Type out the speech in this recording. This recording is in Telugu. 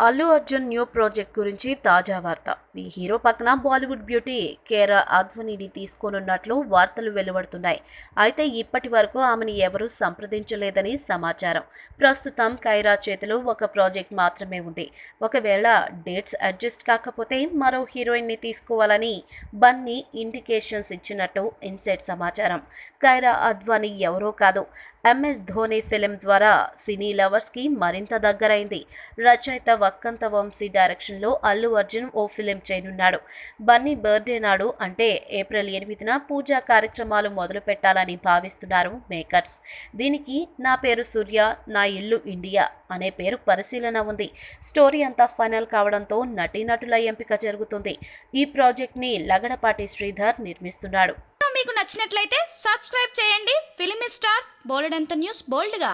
అల్లు అర్జున్ న్యూ ప్రాజెక్ట్ గురించి తాజా వార్త. ఈ హీరో పక్కన బాలీవుడ్ బ్యూటీ కేరా అద్వనిని తీసుకోనున్నట్లు వార్తలు వెలువడుతున్నాయి. అయితే ఇప్పటి వరకు ఆమెను ఎవరూ సంప్రదించలేదని సమాచారం. ప్రస్తుతం కైరా చేతిలో ఒక ప్రాజెక్ట్ మాత్రమే ఉంది. ఒకవేళ డేట్స్ అడ్జస్ట్ కాకపోతే మరో హీరోయిన్ని తీసుకోవాలని బన్నీ ఇండికేషన్స్ ఇచ్చినట్టు ఇన్సైడ్ సమాచారం. కైరా అద్వానీ ఎవరో కాదు. ఎంఎస్ ధోని ఫిలిం ద్వారా సినీ లవర్స్కి మరింత దగ్గరైంది. రచయిత వక్కంత వంశీ డైరెక్షన్లో అల్లు అర్జున్ ఓ ఫిలిం చేయనున్నాడు. బన్నీ బర్త్డే నాడు అంటే ఏప్రిల్ ఎనిమిదిన పూజా కార్యక్రమాలు మొదలు పెట్టాలని భావిస్తున్నారు మేకర్స్. దీనికి నా పేరు సూర్య నా ఇల్లు ఇండియా అనే పేరు పరిశీలన ఉంది. స్టోరీ అంతా ఫైనల్ కావడంతో నటీనటుల ఎంపిక జరుగుతుంది. ఈ ప్రాజెక్ట్ని లగడపాటి శ్రీధర్ నిర్మిస్తున్నాడు. మీకు నచ్చినట్లయితే సబ్స్క్రైబ్ చేయండి. ఫిలిమి స్టార్స్ బోలెడంత న్యూస్ బోల్డ్గా.